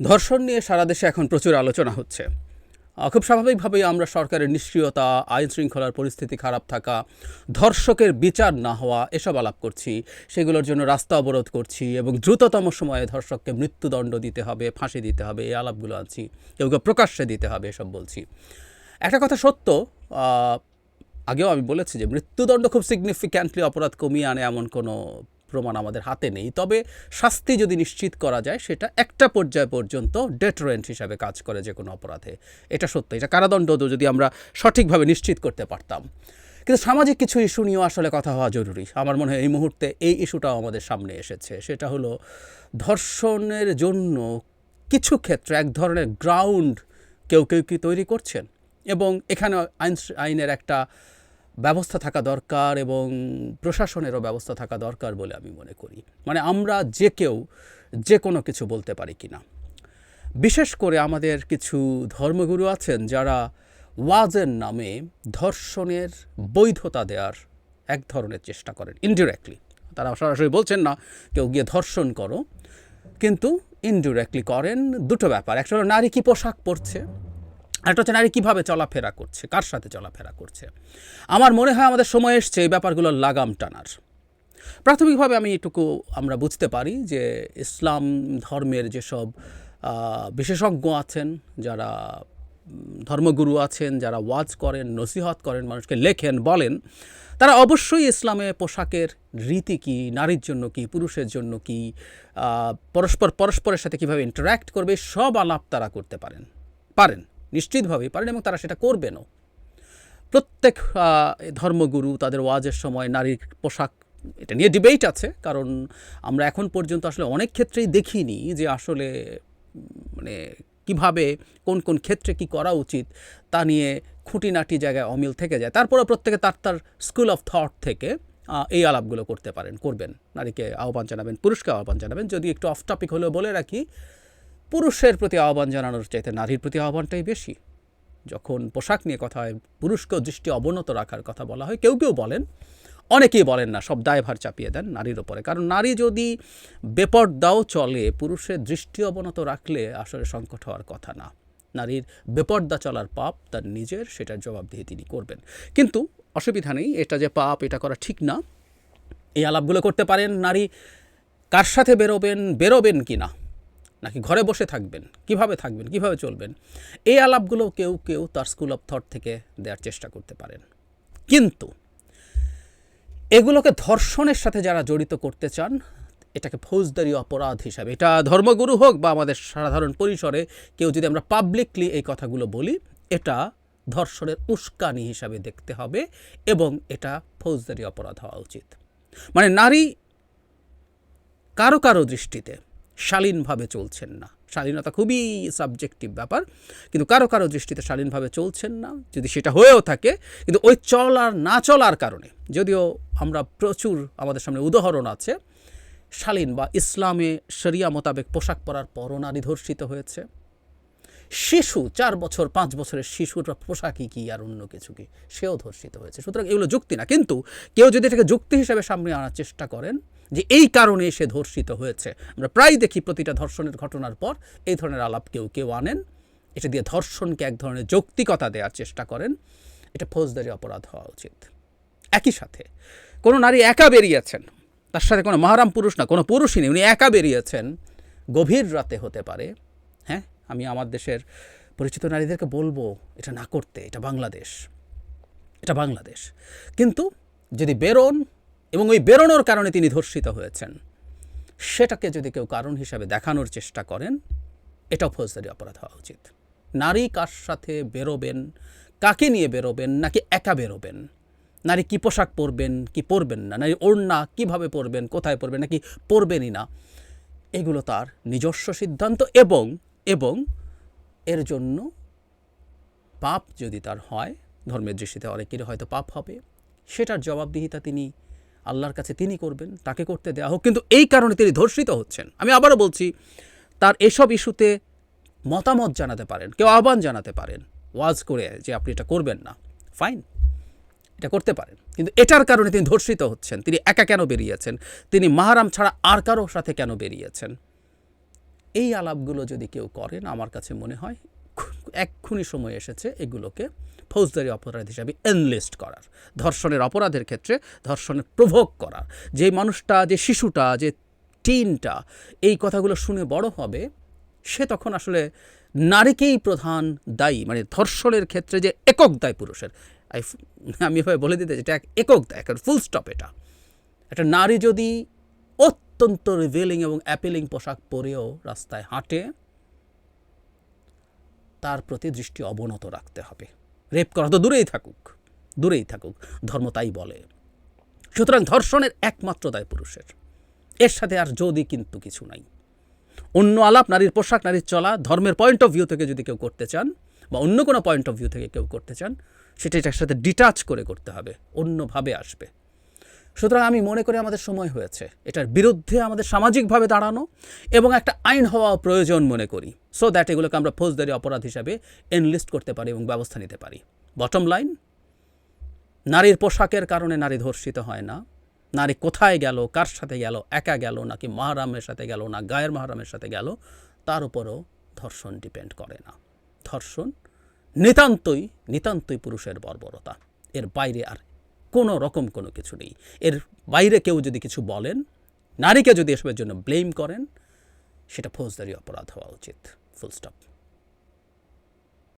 ধর্ষণ নিয়ে সারা দেশে এখন প্রচুর আলোচনা হচ্ছে। খুব স্বাভাবিকভাবেই আমরা সরকারের নিষ্ক্রিয়তা, আইন শৃঙ্খলার পরিস্থিতি খারাপ থাকা, ধর্ষকের বিচার না হওয়া, এসব আলাপ করছি। সেগুলোর জন্য রাস্তা অবরোধ করছি এবং দ্রুততম সময়ে ধর্ষককে মৃত্যুদণ্ড দিতে হবে, ফাঁসি দিতে হবে, এই আলাপগুলো আনছি। কেউ প্রকাশ্যে দিতে হবে, এসব বলছি। একটা কথা সত্য আগেও আমি বলেছি যে মৃত্যুদণ্ড খুব সিগনিফিক্যান্টলি অপরাধ কমিয়ে আনে এমন কোনো প্রমাণ আমাদের হাতে নেই। তবে শাস্তি যদি নিশ্চিত করা যায়, সেটা একটা পর্যায় পর্যন্ত ডেটারেন্ট হিসাবে কাজ করে যে কোনো অপরাধে। এটা সত্য, এটা কারাদণ্ড যদি আমরা সঠিকভাবে নিশ্চিত করতে পারতাম। কিন্তু সামাজিক কিছু ইস্যু নিয়েও আসলে কথা হওয়া জরুরি। আমার মনে হয় এই মুহূর্তে এই ইস্যুটাও আমাদের সামনে এসেছে। সেটা হলো ধর্ষণের জন্য কিছু ক্ষেত্রে এক ধরনের গ্রাউন্ড কেউ কেউ কি তৈরি করছেন? এবং এখানে আইন আইনের একটা ব্যবস্থা থাকা দরকার এবং প্রশাসনেরও ব্যবস্থা থাকা দরকার বলে আমি মনে করি। মানে আমরা যে কেউ, যে কোনো কিছু বলতে পারি কি না। বিশেষ করে আমাদের কিছু ধর্মগুরু আছেন যারা ওয়াজের নামে ধর্ষণের বৈধতা দেওয়ার এক ধরনের চেষ্টা করেন ইনডিরেক্টলি তারা সরাসরি বলছেন না, কেউ গিয়ে ধর্ষণ করো। কিন্তু ইনডিরেক্টলি করেন, দুটো ব্যাপার। একটা নারী কি পোশাক পরছে? একটা হচ্ছে নারী কীভাবে চলাফেরা করছে, কার সাথে চলাফেরা করছে। আমার মনে হয় আমাদের সময় এসছে এই ব্যাপারগুলোর লাগাম টানার। প্রাথমিকভাবে আমি এটুকু আমরা বুঝতে পারি যে ইসলাম ধর্মের যেসব বিশেষজ্ঞ আছেন, যারা ধর্মগুরু আছেন, যারা ওয়াজ করেন, নসিহত করেন, মানুষকে লেখেন, বলেন, তারা অবশ্যই ইসলামে পোশাকের রীতি কি, নারীর জন্য কি, পুরুষের জন্য কি পরস্পর, পরস্পরের সাথে কীভাবে ইন্টারাক্ট করবে, সব আলাপ তারা করতে পারেন পারেন। নিশ্চিতভাবেই পারেন এবং তারা সেটা করবেনও। প্রত্যেক ধর্মগুরু তাদের ওয়াজের সময় নারীর পোশাক, এটা নিয়ে ডিবেট আছে, কারণ আমরা এখন পর্যন্ত আসলে অনেক ক্ষেত্রেই দেখিনি যে আসলে মানে কীভাবে কোন কোন ক্ষেত্রে কি করা উচিত তা নিয়ে খুঁটিনাটি জায়গায় অমিল থেকে যায়। তারপরে প্রত্যেকে তার তার স্কুল অফ থট থেকে এই আলাপগুলো করতে পারেন, করবেন। নারীকে আহ্বান জানাবেন, পুরুষকে আহ্বান জানাবেন। যদি একটু অফ টপিক হলেও বলে রাখি পুরুষের প্রতি আহ্বান জানানোর চাইতে নারীর প্রতি আহ্বানটাই বেশি। যখন পোশাক নিয়ে কথা হয়, পুরুষকেও দৃষ্টি অবনত রাখার কথা বলা হয়, কেউ কেউ বলেন, অনেকেই বলেন না, সব দায়ভার চাপিয়ে দেন নারীর ওপরে। কারণ নারী যদি বেপর্দাও চলে, পুরুষের দৃষ্টি অবনত রাখলে আসলে সংকট হওয়ার কথা না। নারীর বেপর্দা চলার পাপ তার নিজের, সেটার জবাবদিহি তিনি করবেন। কিন্তু অসুবিধা নেই, এটা যে পাপ, এটা করা ঠিক না। এই আলাপগুলো করতে পারেন নারী, কার সাথে বেরোবেন বেরোবেন কি না নাকি ঘরে বসে থাকবেন? কীভাবে থাকবেন? কীভাবে চলবেন? এই আলাপগুলো কেউ কেউ তার স্কুল অফ থট থেকে দেওয়ার চেষ্টা করতে পারেন। কিন্তু এগুলোকে ধর্ষণের সাথে যারা জড়িত করতে চান, এটাকে ফৌজদারি অপরাধ হিসাবে, এটা ধর্মগুরু হোক বা আমাদের সাধারণ পরিসরে কেউ যদি আমরা পাবলিকলি এই কথাগুলো বলি, এটা ধর্ষণের উস্কানি হিসাবে দেখতে হবে এবং এটা ফৌজদারি অপরাধ হওয়া উচিত। মানে নারী কারও কারও দৃষ্টিতে শালীনভাবে চলছেন না। শালীনতা খুবই সাবজেক্টিভ ব্যাপার। কিন্তু কারও কারও দৃষ্টিতে শালীনভাবে চলছেন না। যদি সেটা হয়েও থাকে, কিন্তু ওই চলার, না চলার কারণে, যদিও আমরা প্রচুর, আমাদের সামনে উদাহরণ আছে, শালীন বা ইসলামে শরিয়া মোতাবেক পোশাক পরার পরও নারী ধর্ষিত হয়েছে। শিশু, চার বছর, পাঁচ বছরের শিশুর পোশাকই কি আর অন্য কিছু কি? সেও ধর্ষিত হয়েছে। সুতরাং এগুলো যুক্তি না। কিন্তু কেউ যদি এটাকে যুক্তি হিসেবে সামনে আনার চেষ্টা করেন যে এই কারণে সে ধর্ষিত হয়েছে, আমরা প্রায় দেখি প্রতিটা ধর্ষণের ঘটনার পর এই ধরনের আলাপ কেউ কেউ আনেন। এটা দিয়ে ধর্ষণকে এক ধরনের যৌক্তিকতা দেওয়ার চেষ্টা করেন। এটা ফৌজদারি অপরাধ হওয়া উচিত। একই সাথে কোনো নারী একা বেরিয়েছেন, তার সাথে কোনো মাহারাম পুরুষ না, কোনো পুরুষই নেই, উনি একা বেরিয়েছেন, গভীর রাতে হতে পারে। আমি আমার দেশের পরিচিত নারীদেরকে বলব, এটা না করতে, এটা বাংলাদেশ। এটা বাংলাদেশ। কিন্তু যদি বেরোন এবং ওই বেরোনোর কারণে তিনি ধর্ষিত হয়েছেন, সেটাকে যদি কেউ কারণ হিসাবে দেখানোর চেষ্টা করেন এটাও ফৌজদারি অপরাধ হওয়া উচিত। নারী কার সাথে বেরোবেন, কাকে নিয়ে বেরোবেন, নাকি একা বেরোবেন? নারী কী পোশাক পরবেন, কি পরবেন না? নারী ওড়না কীভাবে পরবেন, কোথায় পরবেন, নাকি পরবেনই না? এগুলো তার নিজস্ব সিদ্ধান্ত এবং এবং এর জন্য পাপ যদি তার হয়, ধর্মের দৃষ্টিতে অনেকেরই হয়তো পাপ হবে, সেটার জবাবদিহিতা তিনি আল্লাহর কাছে তিনি করবেন, তাকে করতে দেওয়া হোক। কিন্তু এই কারণে তিনি ধর্ষিত হচ্ছেন। আমি আবারও বলছি, তার এসব ইস্যুতে মতামত জানাতে পারেন, কেউ আহ্বান জানাতে পারেন, ওয়াজ করে যে আপনি এটা করবেন না। ফাইন, এটা করতে পারেন। কিন্তু এটার কারণে তিনি ধর্ষিত হচ্ছেন, তিনি একা কেন বেরিয়েছেন? তিনি মাহারাম ছাড়া আর কারোর সাথে কেন বেরিয়েছেন? এই আলাপগুলো যদি কেউ করেন, আমার কাছে মনে হয় এক্ষুনি সময় এসেছে এগুলোকে ফৌজদারি অপরাধ হিসাবে এনলিস্ট করার, ধর্ষণের অপরাধের ক্ষেত্রে ধর্ষণের প্রভোগ করার যে মানুষটা, যে শিশুটা, যে টিনটা এই কথাগুলো শুনে বড় হবে, সে তখন আসলে নারীকেই প্রধান দায়ী মানে ধর্ষণের ক্ষেত্রে যে একক দায় পুরুষের। আমি এভাবে বলে দিতে এক একক দায় ফুল স্টপ এটা। একটা নারী যদি অত্যন্ত রিভিলিং এবং অ্যাপিলিং পোশাক পরেও রাস্তায় হাঁটে। তার প্রতি দৃষ্টি অবনত রাখতে হবে। রেপ করা তো দূরেই থাকুক দূরেই থাকুক, ধর্ম তাই বলে। সুতরাং ধর্ষণের একমাত্র দায় পুরুষের। এর সাথে আর যদি কিন্তু কিছু নাই। অন্য আলাপ, নারীর পোশাক, নারীর চলা, ধর্মের পয়েন্ট অফ ভিউ থেকে যদি কেউ করতে চান বা অন্য কোনো পয়েন্ট অফ ভিউ থেকে কেউ করতে চান, সেটা এটার সাথে ডিটাচ করে করতে হবে, অন্যভাবে আসবে। সুতরাং আমি মনে করি আমাদের সময় হয়েছে। এটার বিরুদ্ধে আমাদের সামাজিকভাবে দাঁড়ানো এবং একটা আইন হওয়া প্রয়োজন মনে করি। সো দ্যাট এগুলোকে আমরা ফৌজদারি অপরাধ হিসাবে এনলিস্ট করতে পারি এবং ব্যবস্থা নিতে পারি। বটম লাইন নারীর পোশাকের কারণে নারী ধর্ষিত হয় না। নারী কোথায় গেল, কার সাথে গেল, একা গেল, নাকি মাহারামের সাথে গেল, না গায়ের মাহারামের সাথে গেল, তার উপরও ধর্ষণ ডিপেন্ড করে না। ধর্ষণ নিতান্তই নিতান্তই পুরুষের বর্বরতা। এর বাইরে আর কোনো রকম কোনো কিছু নেই। এর বাইরে কেউ যদি কিছু বলেন, নারীকে যদি এসবের জন্য ব্লেম করেন, সেটা ফৌজদারি অপরাধ হওয়া উচিত ফুল স্টপ